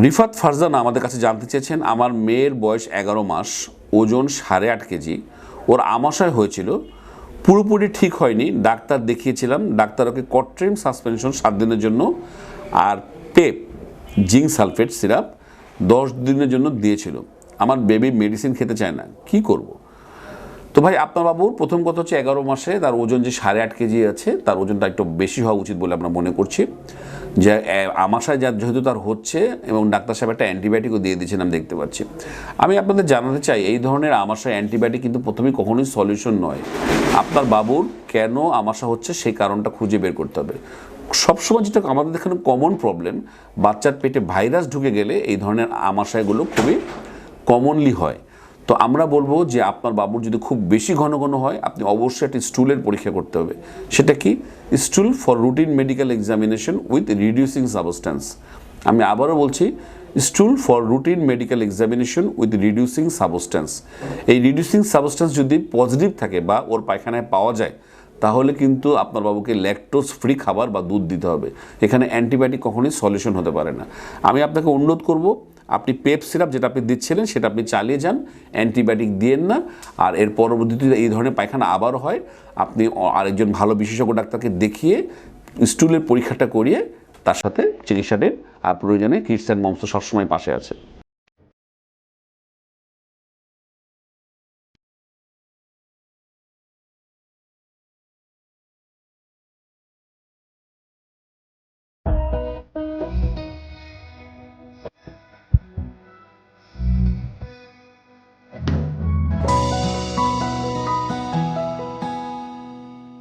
রিফাত ফারজানা আমাদের কাছে জানতে চেয়েছেন, আমার মেয়ের বয়স এগারো মাস, ওজন সাড়ে আট কেজি। ওর আমাশয় হয়েছিল, পুরোপুরি ঠিক হয়নি। ডাক্তার দেখিয়েছিলাম, ডাক্তার ওকে কট্রিম সাসপেনশন সাত দিনের জন্য আর পেপ জিঙ্ক সালফেট সিরাপ দশ দিনের জন্য দিয়েছিল। আমার বেবি মেডিসিন খেতে চায় না, কি করব। তো ভাই, আপনার বাবুর প্রথম কথা হচ্ছে এগারো মাসে তার ওজন যে সাড়ে আট কেজি আছে, তার ওজনটা একটু বেশি হওয়া উচিত বলে আমরা মনে করছি। যে আমাশায় যা, যেহেতু তার হচ্ছে এবং ডাক্তার সাহেব একটা অ্যান্টিবায়োটিকও দিয়ে দিয়েছেন আমি দেখতে পাচ্ছি। আমি আপনাদের জানাতে চাই, এই ধরনের আমাশায় অ্যান্টিবায়োটিক কিন্তু প্রথমেই কখনোই সলিউশন নয়। আপনার বাবুর কেন আমাশা হচ্ছে সেই কারণটা খুঁজে বের করতে হবে। সবসময় যেটা আমাদের এখানে কমন প্রবলেম বাচ্চার পেটে ভাইরাস ঢুকে গেলে এই ধরনের আমাশায়গুলো খুবই কমনলি হয়। তো আমরা বলব যে আপনার বাবুর যদি খুব বেশি ঘন ঘন হয়, আপনি অবশ্যই একটি স্টুলের পরীক্ষা করতে হবে। সেটা কি? Stool for routine medical examination with reducing substance আমি আবারও বলছি, stool for routine medical examination with reducing substance এই রিডিউসিং সাবস্ট্যান্স যদি পজিটিভ থাকে বা ওর পায়খানায় পাওয়া যায়, তাহলে কিন্তু আপনার বাবুকে ল্যাকটোজ ফ্রি খাবার বা দুধ দিতে হবে। এখানে অ্যান্টিবায়োটিক কখনোই সলিউশন হতে পারে না। আমি আপনাকে অনুরোধ করব আপনি পেপ সিরাপ যেটা আপনি দিচ্ছিলেন, সেটা আপনি চালিয়ে যান, অ্যান্টিবায়োটিক দিয়েন না। আর এর পরবর্তীতে এই ধরনের পায়খানা আবার হয়। আপনি আরেকজন ভালো বিশেষজ্ঞ ডাক্তারকে দেখিয়ে স্টুলের পরীক্ষাটা করিয়ে তার সাথে চিকিৎসাটির প্রয়োজনে খ্রিস্টান অ্যান্ড মমস সবসময় পাশে আছে।